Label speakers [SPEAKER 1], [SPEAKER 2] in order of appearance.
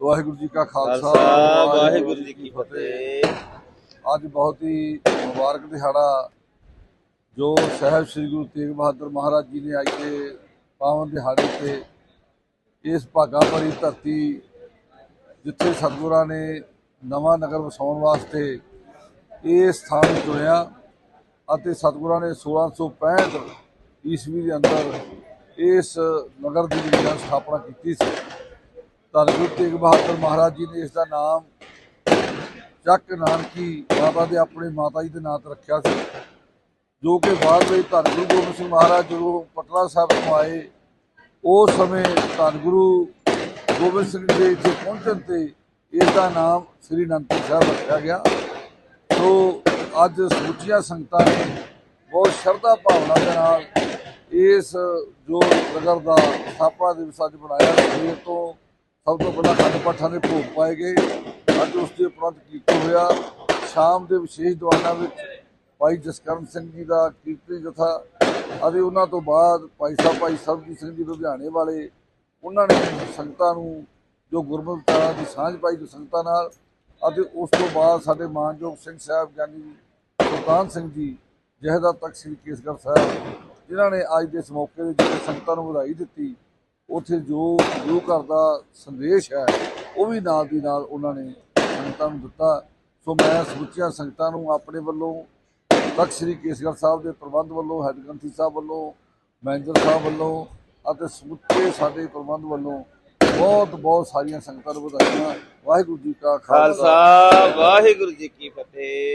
[SPEAKER 1] ਵਾਹਿਗੁਰੂ ਜੀ ਕਾ ਖਾਲਸਾ
[SPEAKER 2] ਵਾਹਿਗੁਰੂ ਜੀ ਕੀ ਫਤਿਹ।
[SPEAKER 1] ਅੱਜ ਬਹੁਤ ਹੀ ਮੁਬਾਰਕ ਦਿਹਾੜਾ ਜੋ ਸਾਹਿਬ ਸ੍ਰੀ ਗੁਰੂ ਤੇਗ ਬਹਾਦਰ ਮਹਾਰਾਜ ਜੀ ਨੇ ਅੱਜ ਦੇ ਪਾਵਨ ਦਿਹਾੜੇ ਤੇ ਇਸ ਭਾਗਾ ਭਰੀ ਧਰਤੀ ਜਿੱਥੇ ਸਤਿਗੁਰਾਂ ਨੇ ਨਵਾਂ ਨਗਰ ਵਸਾਉਣ ਵਾਸਤੇ ਇਹ ਸਥਾਨ ਚੁਣਿਆ ਅਤੇ ਸਤਿਗੁਰਾਂ ਨੇ 1665 ਈਸਵੀ ਦੇ ਅੰਦਰ ਇਸ ਨਗਰ ਦੀ ਜਿਹੜੀ ਸਥਾਪਨਾ ਕੀਤੀ ਸੀ। ਧੰਨ ਗੁਰੂ ਤੇਗ ਬਹਾਦਰ ਮਹਾਰਾਜ ਜੀ ਨੇ ਇਸ ਦਾ ਨਾਮ ਚੱਕ ਨਾਨਕੀ ਬਾਬਾ ਦੇ ਆਪਣੇ ਮਾਤਾ ਜੀ ਦੇ ਨਾਂ ਤੇ ਰੱਖਿਆ ਸੀ, ਜੋ ਕਿ ਬਾਅਦ ਵਿੱਚ ਧੰਨ ਗੁਰੂ ਗੋਬਿੰਦ ਸਿੰਘ ਮਹਾਰਾਜ ਜਦੋਂ ਪਟਨਾ ਸਾਹਿਬ ਤੋਂ ਆਏ, ਉਸ ਸਮੇਂ ਧੰਨ ਗੁਰੂ ਗੋਬਿੰਦ ਸਿੰਘ ਜੀ ਦੇ ਇੱਥੇ ਪਹੁੰਚਣ ਤੇ ਇਸ ਦਾ ਨਾਮ ਸ੍ਰੀ ਅਨੰਦਪੁਰ ਸਾਹਿਬ ਰੱਖਿਆ ਗਿਆ। ਸੋ ਅੱਜ ਸਮੁੱਚੀਆਂ ਸੰਗਤਾਂ ਨੇ ਬਹੁਤ ਸ਼ਰਧਾ ਭਾਵਨਾ ਦੇ ਨਾਲ ਇਸ ਜੋ ਨਗਰ ਦਾ ਸਥਾਪਨਾ ਦਿਵਸ ਅੱਜ ਬਣਾਇਆ ਸਵੇਰ ਤੋਂ ਸਭ ਤੋਂ ਪਹਿਲਾਂ ਖੰਡ ਪਾਠਾਂ ਦੇ ਭੋਗ ਪਾਏ ਗਏ। ਅੱਜ ਉਸ ਦੇ ਉਪਰੰਤ ਕੀਰਤਨ ਹੋਇਆ। ਸ਼ਾਮ ਦੇ ਵਿਸ਼ੇਸ਼ ਦੀਵਾਨਾਂ ਵਿੱਚ ਭਾਈ ਜਸਕਰਨ ਸਿੰਘ ਜੀ ਦਾ ਕੀਰਤਨ ਜਥਾ ਅਤੇ ਉਹਨਾਂ ਤੋਂ ਬਾਅਦ ਭਾਈ ਸਾਹਿਬ, ਭਾਈ ਸਰਬਜੀਤ ਸਿੰਘ ਜੀ ਲੁਧਿਆਣੇ ਵਾਲੇ, ਉਹਨਾਂ ਨੇ ਸੰਗਤਾਂ ਨੂੰ ਜੋ ਗੁਰਮਤਿ ਵਿਚਾਰਾਂ ਦੀ ਸਾਂਝ ਪਾਈ ਜੋ ਸੰਗਤਾਂ ਨਾਲ ਅਤੇ ਉਸ ਤੋਂ ਬਾਅਦ ਸਾਡੇ ਮਾਨਯੋਗ ਸਿੰਘ ਸਾਹਿਬ, ਗਿਆਨੀ ਸੁਲਤਾਨ ਸਿੰਘ ਜੀ ਜਹਦਾ ਤਖਤ ਸ੍ਰੀ ਕੇਸਗੜ੍ਹ ਸਾਹਿਬ, ਜਿਨ੍ਹਾਂ ਨੇ ਅੱਜ ਦੇ ਇਸ ਮੌਕੇ ਦੇ ਜਿਹੜੇ ਸੰਗਤਾਂ ਨੂੰ ਵਧਾਈ ਦਿੱਤੀ। ਉੱਥੇ ਜੋ ਗੁਰੂ ਘਰ ਦਾ ਸੰਦੇਸ਼ ਹੈ, ਉਹ ਵੀ ਨਾਲ ਦੀ ਨਾਲ ਉਹਨਾਂ ਨੇ ਸੰਗਤਾਂ ਨੂੰ ਦਿੱਤਾ। ਸੋ ਮੈਂ ਸਮੁੱਚੀਆਂ ਸੰਗਤਾਂ ਨੂੰ ਆਪਣੇ ਵੱਲੋਂ, ਤਖਤ ਸ੍ਰੀ ਕੇਸਗੜ੍ਹ ਸਾਹਿਬ ਦੇ ਪ੍ਰਬੰਧ ਵੱਲੋਂ, ਹੈੱਡ ਗ੍ਰੰਥੀ ਸਾਹਿਬ ਵੱਲੋਂ, ਮੈਨੇਜਰ ਸਾਹਿਬ ਵੱਲੋਂ ਅਤੇ ਸਮੁੱਚੇ ਸਾਡੇ ਪ੍ਰਬੰਧ ਵੱਲੋਂ ਬਹੁਤ ਬਹੁਤ ਸਾਰੀਆਂ ਸੰਗਤਾਂ ਨੂੰ ਵਧਾਈਆਂ। ਵਾਹਿਗੁਰੂ ਜੀ ਕਾ
[SPEAKER 2] ਖਾਲਸਾ, ਵਾਹਿਗੁਰੂ ਜੀ ਕੀ ਫਤਿਹ।